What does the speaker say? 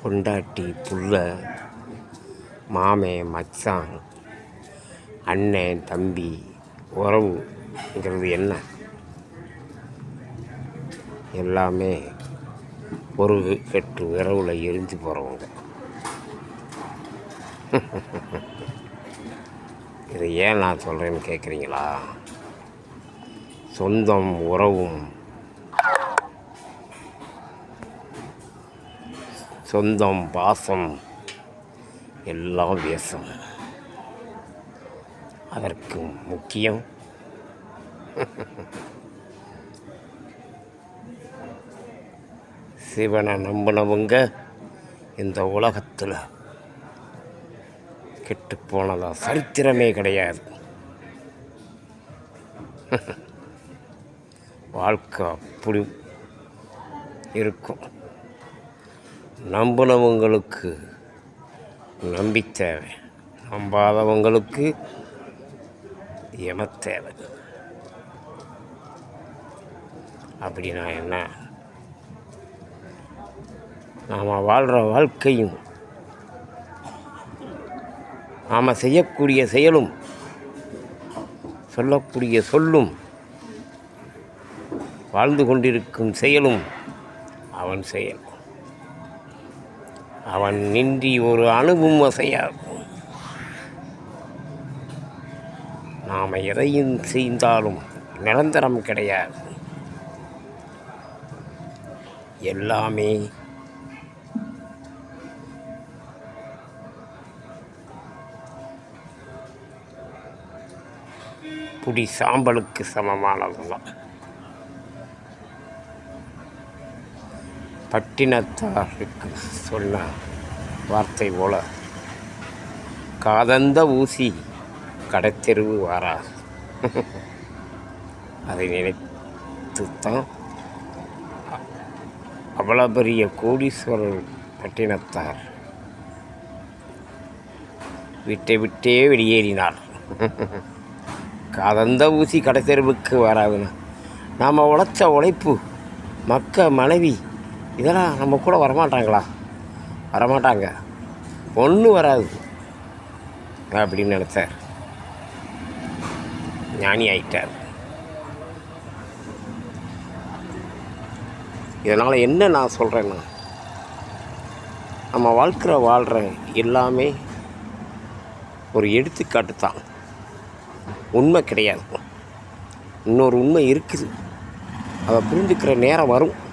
பொண்டாட்டி புள்ள மாமே மச்சான் அண்ணன் தம்பி உறவுங்கிறது என்ன? எல்லாமே ஒரு கெட்டு விரவில் எரிஞ்சு போகிறவங்க இதை ஏன் நான் சொல்கிறேன்னு கேட்குறீங்களா சொந்தம் உறவும் சொந்தம் பாசம் எல்லாம் வேசம். அதற்கு முக்கியம். சிவனை நம்பினவங்க இந்த உலகத்தில் கெட்டு போனதா சரித்திரமே கிடையாது. வாழ்க்கை அப்படி இருக்கும். நம்பினவங்களுக்கு நம்பி தேவை. நம்பாதவங்களுக்கு எமத்தேவை தேவை. அப்படின்னா என்ன? நாம் வாழ்கிற வாழ்க்கையும் நாம் செய்யக்கூடிய செயலும் சொல்லக்கூடிய சொல்லும் வாழ்ந்து கொண்டிருக்கும் செயலும் அவன் செயல். அவன் நின்றி ஒரு அணுவும் அசையாது நாம் எதையும் செய்தாலும் நிரந்தரம் கிடையாது. எல்லாமே புடி சாம்பலுக்கு சமமானதுதான். பட்டினத்தாருக்கு சொன்ன வார்த்தை போல காதந்த ஊசி கடைத்தெருவு வாரா? அதை நினைத்துத்தான் அவ்வளோ பெரிய கோடீஸ்வரர் பட்டினத்தார் விட்டே விட்டே வெளியேறினார். காதந்த ஊசி கடைத்தெருவுக்கு வராதுன்னு. நாம் உழைச்ச உழைப்பு மக்க மனைவி இதெல்லாம் நம்ம கூட வரமாட்டாங்களா? வரமாட்டாங்க. ஒன்றும் வராது. அப்படின்னு நினச்சார். ஞானி ஆயிட்டார். இதனால் என்ன நான் சொல்கிறேன்னா நம்ம வாழ்க்கிற வாழ்கிற எல்லாமே ஒரு எடுத்துக்காட்டு தான். உண்மை கிடையாது. இன்னொரு உண்மை இருக்குது. அதை புரிஞ்சுக்கிற நேரம் வரும்.